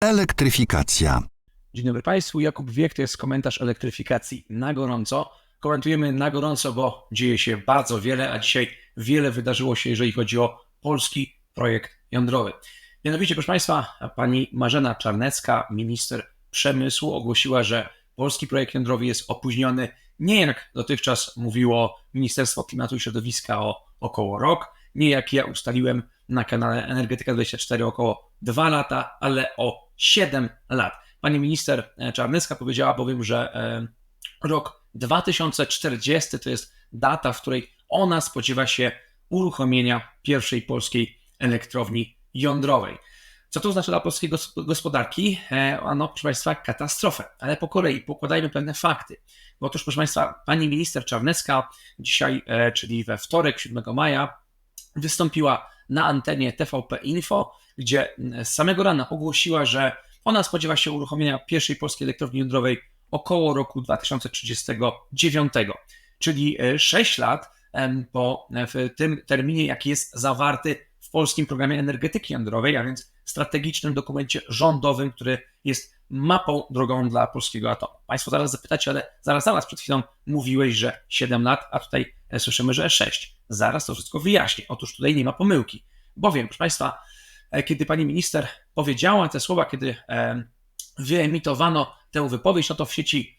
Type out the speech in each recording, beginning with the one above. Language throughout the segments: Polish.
Elektryfikacja. Dzień dobry Państwu, Jakub Wiek, to jest komentarz elektryfikacji na gorąco. Komentujemy na gorąco, bo dzieje się bardzo wiele, a dzisiaj wiele wydarzyło się, jeżeli chodzi o polski projekt jądrowy. Mianowicie, proszę Państwa, pani Marzena Czarnecka, minister przemysłu, ogłosiła, że polski projekt jądrowy jest opóźniony nie jak dotychczas mówiło Ministerstwo Klimatu i Środowiska o około rok, nie jak ja ustaliłem na kanale Energetyka 24 około 2 lata, ale o 7 lat. Pani minister Czarnyska powiedziała bowiem, że e, rok 2040 to jest data, w której ona spodziewa się uruchomienia pierwszej polskiej elektrowni jądrowej. Co to oznacza dla polskiej gospodarki? E, ano, proszę Państwa, katastrofę. Ale po kolei pokładajmy pewne fakty. Bo otóż, proszę Państwa, pani minister Czarnecka dzisiaj, e, czyli we wtorek, 7 maja, wystąpiła na antenie TVP Info, gdzie z samego rana ogłosiła, że ona spodziewa się uruchomienia pierwszej polskiej elektrowni jądrowej około roku 2039, czyli 6 lat po w tym terminie, jaki jest zawarty w polskim programie energetyki jądrowej, a więc strategicznym dokumencie rządowym, który jest mapą drogą dla polskiego atomu. Państwo zaraz zapytacie, ale zaraz, zaraz przed chwilą mówiłeś, że 7 lat, a tutaj e, słyszymy, że 6. Zaraz to wszystko wyjaśnię. Otóż tutaj nie ma pomyłki. Bowiem, proszę Państwa, e, kiedy pani minister powiedziała te słowa, kiedy e, wyemitowano tę wypowiedź, no to w sieci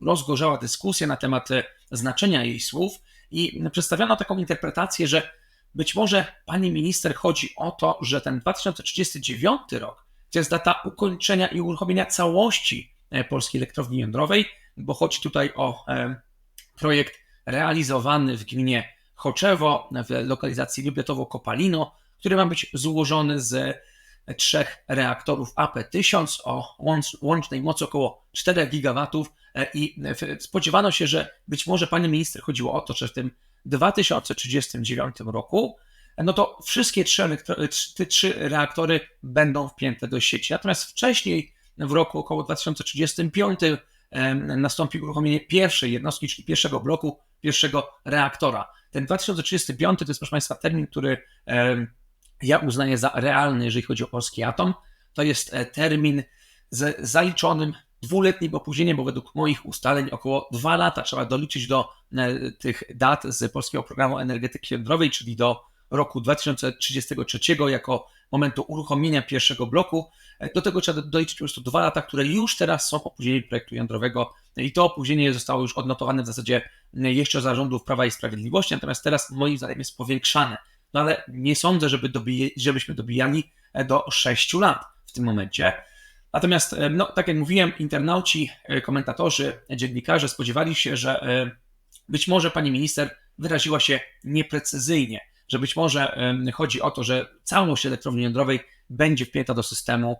rozgorzała dyskusja na temat znaczenia jej słów i przedstawiono taką interpretację, że być może pani minister chodzi o to, że ten 2039 rok to jest data ukończenia i uruchomienia całości e, polskiej elektrowni jądrowej, bo chodzi tutaj o e, projekt realizowany w gminie Choczewo w lokalizacji Lubietowo-Kopalino, który ma być złożony z trzech reaktorów AP1000 o łącznej mocy około 4 GW e, i spodziewano się, że być może pani minister chodziło o to, że w tym 2039 roku no to wszystkie trzy, te trzy reaktory będą wpięte do sieci. Natomiast wcześniej, w roku około 2035, nastąpi uruchomienie pierwszej jednostki, czyli pierwszego bloku, pierwszego reaktora. Ten 2035 to jest, proszę Państwa, termin, który ja uznaję za realny, jeżeli chodzi o polski atom. To jest e, termin z zaliczonym dwuletnim opóźnieniem, bo według moich ustaleń około dwa lata trzeba doliczyć do e, tych dat z Polskiego Programu Energetyki Jądrowej, czyli do roku 2033 jako momentu uruchomienia pierwszego bloku. E, do tego trzeba doliczyć po prostu dwa lata, które już teraz są opóźnieniem projektu jądrowego i to opóźnienie zostało już odnotowane w zasadzie jeszcze zarządów Prawa i Sprawiedliwości, natomiast teraz moim zdaniem jest powiększane. No ale nie sądzę, żeby żebyśmy dobijali e, do 6 lat w tym momencie. Natomiast, e, no, tak jak mówiłem, internauci, komentatorzy, dziennikarze spodziewali się, że być może pani minister wyraziła się nieprecyzyjnie że być może chodzi o to, że całość elektrowni jądrowej będzie wpięta do systemu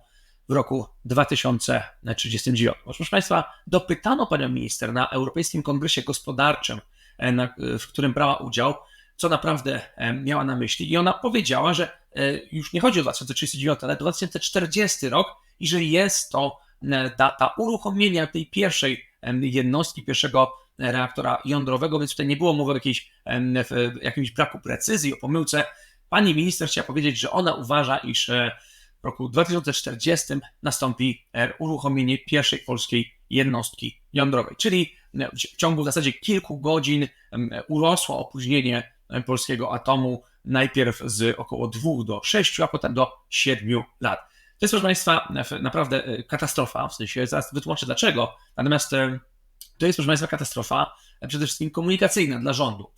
w roku 2039. Proszę Państwa, dopytano panią minister na Europejskim Kongresie Gospodarczym, e, na, w którym brała udział, co naprawdę miała na myśli, i ona powiedziała, że e, już nie chodzi o 2039, ale 2040 rok i że jest to e, data uruchomienia tej pierwszej jednostki, pierwszego reaktora jądrowego, więc tutaj nie było mowy o jakiejś, jakimś braku precyzji, o pomyłce. Pani minister chciała powiedzieć, że ona uważa, iż e, w roku 2040 nastąpi e, uruchomienie pierwszej polskiej jednostki jądrowej, czyli w ciągu w zasadzie kilku godzin urosło opóźnienie polskiego atomu najpierw z około 2 do 6, a potem do 7 lat. To jest, proszę Państwa, naprawdę e, katastrofa, w sensie zaraz wytłumaczę dlaczego, natomiast to jest, proszę Państwa, katastrofa przede wszystkim komunikacyjna dla rządu.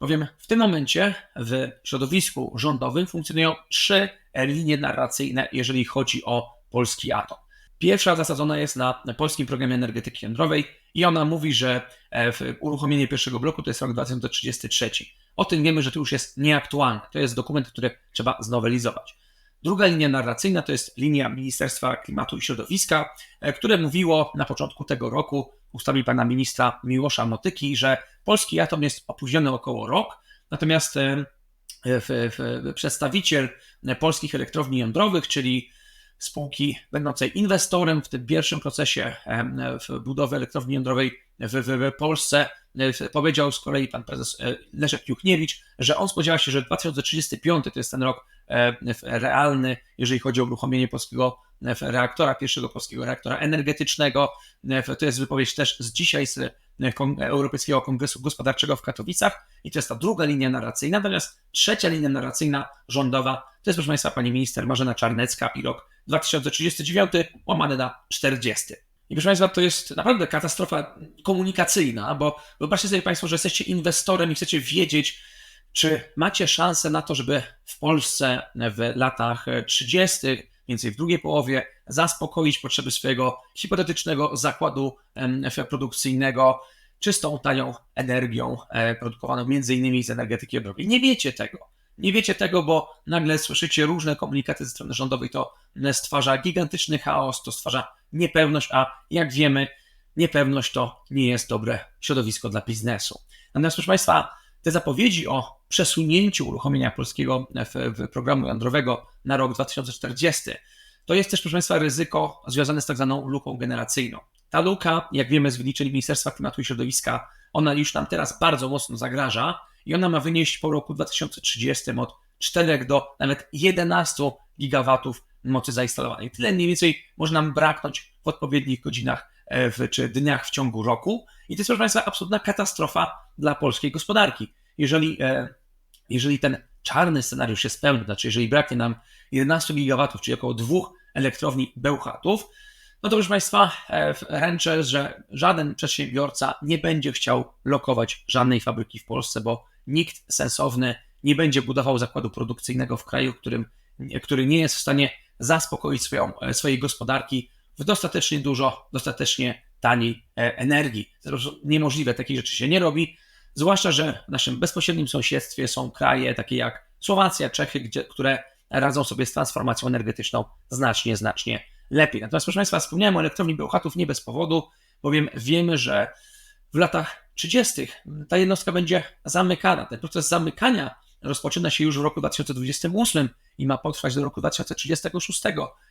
Bowiem w tym momencie w środowisku rządowym funkcjonują trzy linie narracyjne, jeżeli chodzi o polski atom. Pierwsza zasadzona jest na polskim programie energetyki jądrowej i ona mówi, że e, uruchomienie pierwszego bloku to jest rok 2033. O tym wiemy, że to już jest nieaktualne. To jest dokument, który trzeba znowelizować. Druga linia narracyjna to jest linia Ministerstwa Klimatu i Środowiska, e, które mówiło na początku tego roku, ustami pana ministra Miłosza Motyki, że polski atom jest opóźniony około rok, natomiast e, w, w, przedstawiciel polskich elektrowni jądrowych, czyli spółki będącej inwestorem w tym pierwszym procesie budowy elektrowni jądrowej w, Polsce. Powiedział z kolei pan prezes Leszek Juchniewicz, że on spodziewa się, że 2035 to jest ten rok realny, jeżeli chodzi o uruchomienie polskiego reaktora, pierwszego polskiego reaktora energetycznego. To jest wypowiedź też z dzisiaj z Europejskiego Kongresu Gospodarczego w Katowicach i to jest ta druga linia narracyjna. Natomiast trzecia linia narracyjna rządowa to jest, proszę Państwa, pani minister Marzena Czarnecka i rok 2039 łamane na 40. I proszę Państwa, to jest naprawdę katastrofa komunikacyjna, bo wyobraźcie sobie Państwo, że jesteście inwestorem i chcecie wiedzieć, czy macie szansę na to, żeby w Polsce w latach 30., więcej w drugiej połowie, zaspokoić potrzeby swojego hipotetycznego zakładu produkcyjnego czystą, tanią energią e, produkowaną między innymi z energetyki jądrowej. Nie wiecie tego. Nie wiecie tego, bo nagle słyszycie różne komunikaty ze strony rządowej. To stwarza gigantyczny chaos, to stwarza niepewność, a jak wiemy, niepewność to nie jest dobre środowisko dla biznesu. Natomiast, proszę Państwa, te zapowiedzi o przesunięciu uruchomienia polskiego w programu jądrowego na rok 2040 to jest też, proszę Państwa, ryzyko związane z tak zwaną luką generacyjną. Ta luka, jak wiemy z wyliczeń Ministerstwa Klimatu i Środowiska, ona już nam teraz bardzo mocno zagraża i ona ma wynieść po roku 2030 od 4 do nawet 11 gigawatów mocy zainstalowanej. Tyle mniej więcej może nam braknąć w odpowiednich godzinach e, w, czy dniach w ciągu roku. I to jest, proszę Państwa, absolutna katastrofa dla polskiej gospodarki. Jeżeli, e, jeżeli ten czarny scenariusz się spełni, znaczy jeżeli braknie nam 11 gigawatów, czyli około dwóch elektrowni Bełchatów, no to proszę Państwa, e, ręczę, że żaden przedsiębiorca nie będzie chciał lokować żadnej fabryki w Polsce, bo nikt sensowny nie będzie budował zakładu produkcyjnego w kraju, którym, który nie jest w stanie zaspokoić swoją, e, swojej gospodarki w dostatecznie dużo, dostatecznie taniej e, energii. Niemożliwe, takich rzeczy się nie robi, zwłaszcza, że w naszym bezpośrednim sąsiedztwie są kraje takie jak Słowacja, Czechy, gdzie, które radzą sobie z transformacją energetyczną znacznie, znacznie lepiej. Natomiast, proszę Państwa, wspomniałem o elektrowni Bełchatów nie bez powodu, bowiem wiemy, że w latach 30. ta jednostka będzie zamykana. Ten proces zamykania rozpoczyna się już w roku 2028 i ma potrwać do roku 2036.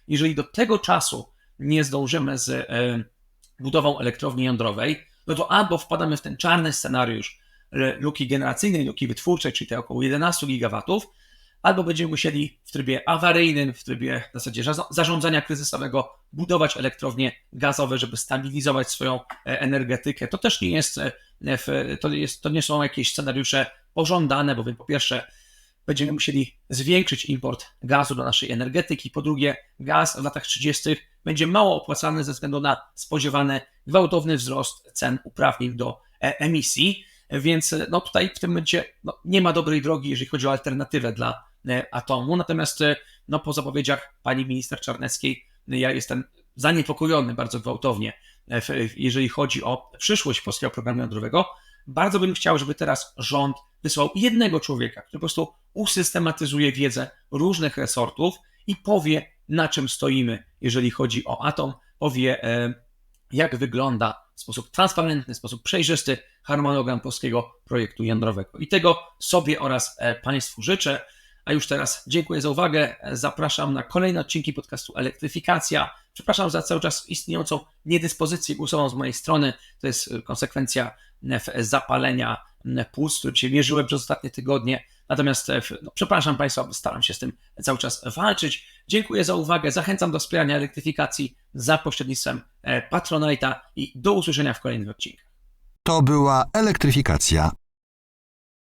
Jeżeli do tego czasu nie zdążymy z e, budową elektrowni jądrowej, no to albo wpadamy w ten czarny scenariusz luki generacyjnej, luki wytwórczej, czyli te około 11 gigawatów, albo będziemy musieli w trybie awaryjnym, w trybie w zasadzie zarządzania kryzysowego budować elektrownie gazowe, żeby stabilizować swoją e, energetykę. To też nie jest, e, to, jest, to nie są jakieś scenariusze pożądane, bowiem po pierwsze będziemy musieli zwiększyć import gazu do naszej energetyki, po drugie gaz w latach 30. będzie mało opłacalny ze względu na spodziewany gwałtowny wzrost cen uprawnień do e, emisji, więc no tutaj w tym momencie no, nie ma dobrej drogi, jeżeli chodzi o alternatywę dla atomu. Natomiast e, no, po zapowiedziach pani minister Czarneckiej ja jestem zaniepokojony bardzo gwałtownie, e, jeżeli chodzi o przyszłość polskiego programu jądrowego. Bardzo bym chciał, żeby teraz rząd wysłał jednego człowieka, który po prostu usystematyzuje wiedzę różnych resortów i powie, na czym stoimy, jeżeli chodzi o atom, powie, jak wygląda w sposób transparentny, w sposób przejrzysty harmonogram polskiego projektu jądrowego. I tego sobie oraz Państwu życzę. A już teraz dziękuję za uwagę. Zapraszam na kolejne odcinki podcastu Elektryfikacja. Przepraszam za cały czas istniejącą niedyspozycję głosową z mojej strony. To jest konsekwencja zapalenia płuc, którym się mierzyłem przez ostatnie tygodnie. Natomiast no, przepraszam Państwa, staram się z tym cały czas walczyć. Dziękuję za uwagę. Zachęcam do wspierania elektryfikacji za pośrednictwem e, Patronite'a i do usłyszenia w kolejnych odcinkach. To była elektryfikacja